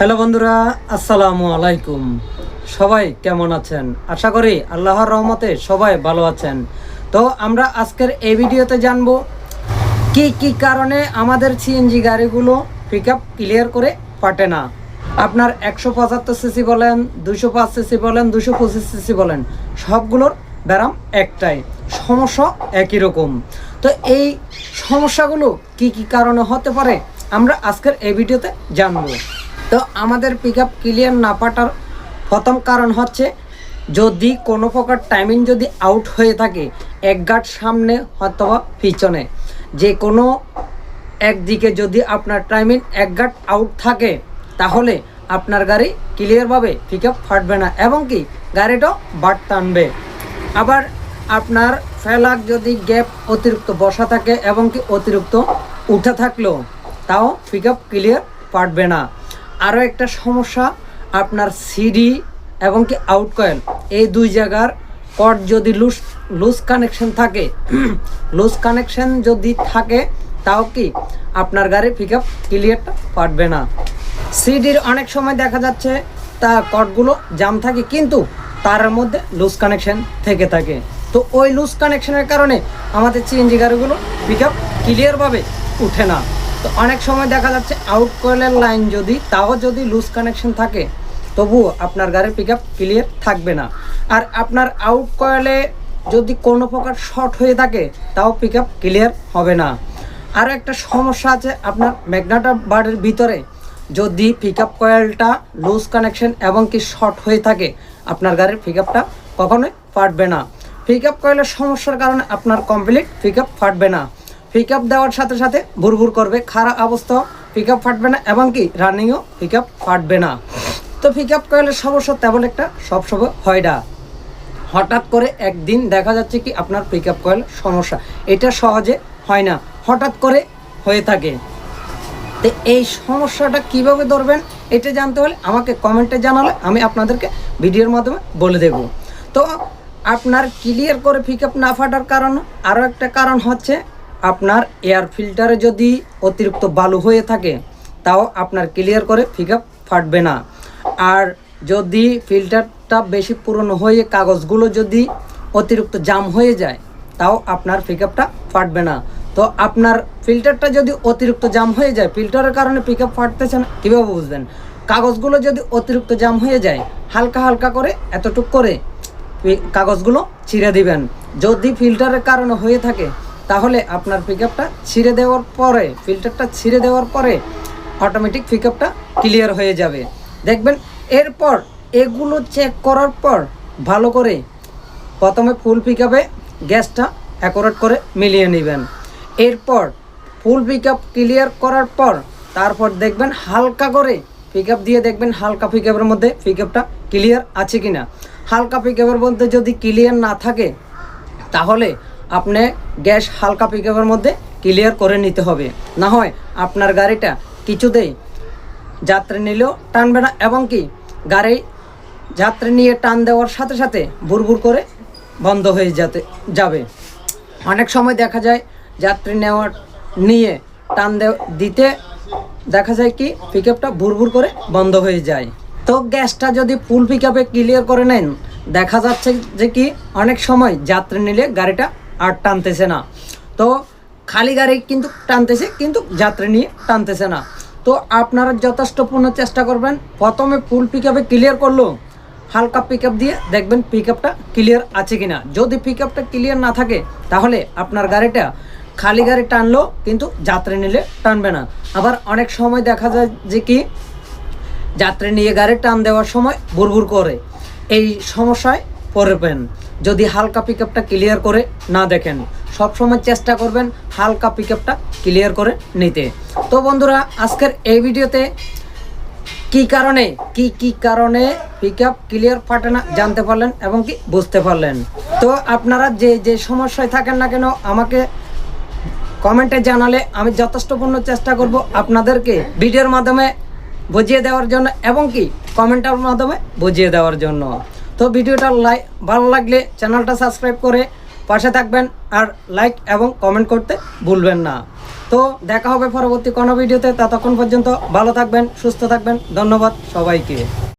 Hello বন্ধুরা, আসসালামু আলাইকুম। সবাই কেমন আছেন? আশা করি আল্লাহর রহমতে সবাই ভালো আছেন। তো আমরা আজকের এই ভিডিওতে জানব কি কি কারণে আমাদের সিএনজি গাড়িগুলো পিক আপ ক্লিয়ার করে ফাটে না। আপনার একশো পঁচাত্তর সিসি বলেন দুশো পাঁচ সিসি বলেন দুশো পঁচিশ সিসি বলেন, সবগুলোর ব্যারাম একটাই। সমস্যা একই রকম। তো এই সমস্যাগুলো কি কি কারণে হতে পারে আমরা আজকের এই ভিডিওতে জানব। তো আমাদের পিক আপ ক্লিয়ার না পাটার প্রথম কারণ হচ্ছে, যদি কোনো প্রকার টাইমিং যদি আউট হয়ে থাকে, এক গার্ড সামনে অথবা পিছনে, যে কোনো একদিকে যদি আপনার টাইমিং এক গার্ড আউট থাকে, তাহলে আপনার গাড়ি ক্লিয়ারভাবে পিক আপ ফাটবে না এবং কি গাড়িটাও বাট টানবে। আবার আপনার ফেলাক যদি গ্যাপ অতিরিক্ত বসা থাকে এবং কি অতিরিক্ত উঠে থাকলেও, তাও পিক আপ ক্লিয়ার পারবে না। আরও একটা সমস্যা, আপনার সিডি এবং কি আউট কয়েল এই দুই জায়গার কট যদি লুজ লুজ কানেকশন থাকে লুজ কানেকশন যদি থাকে, তাও কি আপনার গাড়ি পিক আপ ক্লিয়ারটা পারবে না। সিডির অনেক সময় দেখা যাচ্ছে, তা কটগুলো জাম থাকে, কিন্তু তার মধ্যে লুজ কানেকশন থেকে থাকে। তো ওই লুজ কানেকশনের কারণে আমাদের সিএনজি গাড়িগুলো পিক আপ ক্লিয়ারভাবে উঠে না। তো অনেক সময় দেখা যাচ্ছে আউট কয়েলের লাইন যদি, তাও যদি লুজ কানেকশন থাকে, তবুও আপনার গাড়ির পিক ক্লিয়ার থাকবে না। আর আপনার আউট কয়েলে যদি কোনো প্রকার শর্ট হয়ে থাকে, তাও পিক ক্লিয়ার হবে না। আরও একটা সমস্যা আছে আপনার ম্যাগনাটা বারের ভিতরে। যদি পিক আপ কয়েলটা লুজ কানেকশন এবং কি শর্ট হয়ে থাকে, আপনার গাড়ির পিক আপটা কখনোই ফাটবে না। পিক আপ কয়েলের সমস্যার কারণে আপনার কমপ্লিট পিক আপ ফাটবে না। পিক আপ দেওয়ার সাথে সাথে ভুরভুর করবে। খারাপ অবস্থা পিক আপ ফাটবে না এবং কি রানিংও পিক আপ ফাটবে না। তো পিক আপ কয়েলের সমস্যা তেমন একটা সবসময় হয় না। হঠাৎ করে একদিন দেখা যাচ্ছে কি আপনার পিক আপ কয়েল সমস্যা। এটা সহজে হয় না, হঠাৎ করে হয়ে থাকে। তো এই সমস্যাটা কীভাবে ধরবেন, এটা জানতে হলে আমাকে কমেন্টে জানালে আমি আপনাদেরকে ভিডিওর মাধ্যমে বলে দেব। তো আপনার ক্লিয়ার করে পিক আপ না ফাটার কারণ আরও একটা কারণ হচ্ছে আপনার এয়ার ফিল্টারে যদি অতিরিক্ত বালু হয়ে থাকে, তাও আপনার ক্লিয়ার করে আপ ফাটবে না। আর যদি ফিল্টারটা বেশি পুরনো হয়ে কাগজগুলো যদি অতিরিক্ত জাম হয়ে যায়, তাও আপনার পিক ফাটবে না। তো আপনার ফিল্টারটা যদি অতিরিক্ত জাম হয়ে যায় ফিল্টারের কারণে পিক আপ ফাটতেছে না, কীভাবে বুঝবেন কাগজগুলো যদি অতিরিক্ত জাম হয়ে যায়, হালকা হালকা করে এতটুক করে কাগজগুলো ছিঁড়ে দিবেন। যদি ফিল্টারের কারণে হয়ে থাকে তাহলে আপনার পিক ছিঁড়ে দেওয়ার পরে ফিল্টারটা ছিঁড়ে দেওয়ার পরে অটোমেটিক পিক ক্লিয়ার হয়ে যাবে। দেখবেন, এরপর এগুলো চেক করার পর ভালো করে প্রথমে ফুল পিক গ্যাসটা অ্যাকোরেট করে মিলিয়ে নেবেন। এরপর ফুল পিক ক্লিয়ার করার পর তারপর দেখবেন হালকা করে পিক দিয়ে দেখবেন হালকা পিক মধ্যে পিক ক্লিয়ার আছে কিনা। হালকা পিক মধ্যে যদি ক্লিয়ার না থাকে, তাহলে আপনি গ্যাস হালকা পিকআপের মধ্যে ক্লিয়ার করে নিতে হবে। না হয় আপনার গাড়িটা কিছুতেই যাত্রী নিলেও টানবে না এবং কি গাড়ি যাত্রী নিয়ে টান দেওয়ার সাথে সাথে বুরবুর করে বন্ধ হয়ে যেতে যাবে। অনেক সময় দেখা যায় যাত্রী নেওয়ার নিয়ে টান দিতে দেখা যায় কি পিক আপটা বুরবুর করে বন্ধ হয়ে যায়। তো গ্যাসটা যদি ফুল পিক আপে ক্লিয়ার করে নেন, দেখা যাচ্ছে যে কি অনেক সময় যাত্রী নিলে গাড়িটা আর টানতেছে না। তো খালি গাড়ি কিন্তু টানতেছে, কিন্তু যাত্রী নিয়ে টানতেছে না। তো আপনারা যথেষ্ট যথেষ্টপূর্ণ চেষ্টা করবেন। প্রথমে ফুল পিক আপে ক্লিয়ার করল। হালকা পিক দিয়ে দেখবেন পিক আপটা ক্লিয়ার আছে কিনা। যদি পিক আপটা ক্লিয়ার না থাকে, তাহলে আপনার গাড়িটা খালি গাড়ি টানলো, কিন্তু যাত্রী নিলে টানবে না। আবার অনেক সময় দেখা যায় যে কি, যাত্রী নিয়ে গাড়ি টান দেওয়ার সময় বুরবুর করে। এই সমস্যায় পড়বেন যদি হালকা পিক ক্লিয়ার করে না দেখেন সব সময় চেষ্টা করবেন হালকা পিক ক্লিয়ার করে নিতে। তো বন্ধুরা, আজকের এই ভিডিওতে কি কারণে, কি কি কারণে পিক আপ ক্লিয়ার ফাটে না জানতে পারলেন এবং কি বুঝতে পারলেন? তো আপনারা যে যে সমস্যায় থাকেন না কেন, আমাকে কমেন্টে জানালে আমি যথেষ্টপূর্ণ চেষ্টা করব আপনাদেরকে ভিডিওর মাধ্যমে বুঝিয়ে দেওয়ার জন্য এবং কি, কমেন্টের মাধ্যমে বুঝিয়ে দেওয়ার জন্য। তো ভিডিওটা লাইক ভালো লাগলে চ্যানেলটা সাবস্ক্রাইব করে পাশে থাকবেন আর লাইক এবং কমেন্ট করতে ভুলবেন না। তো দেখা হবে পরবর্তী কোনো ভিডিওতে, ততক্ষণ পর্যন্ত ভালো থাকবেন, সুস্থ থাকবেন, ধন্যবাদ সবাইকে।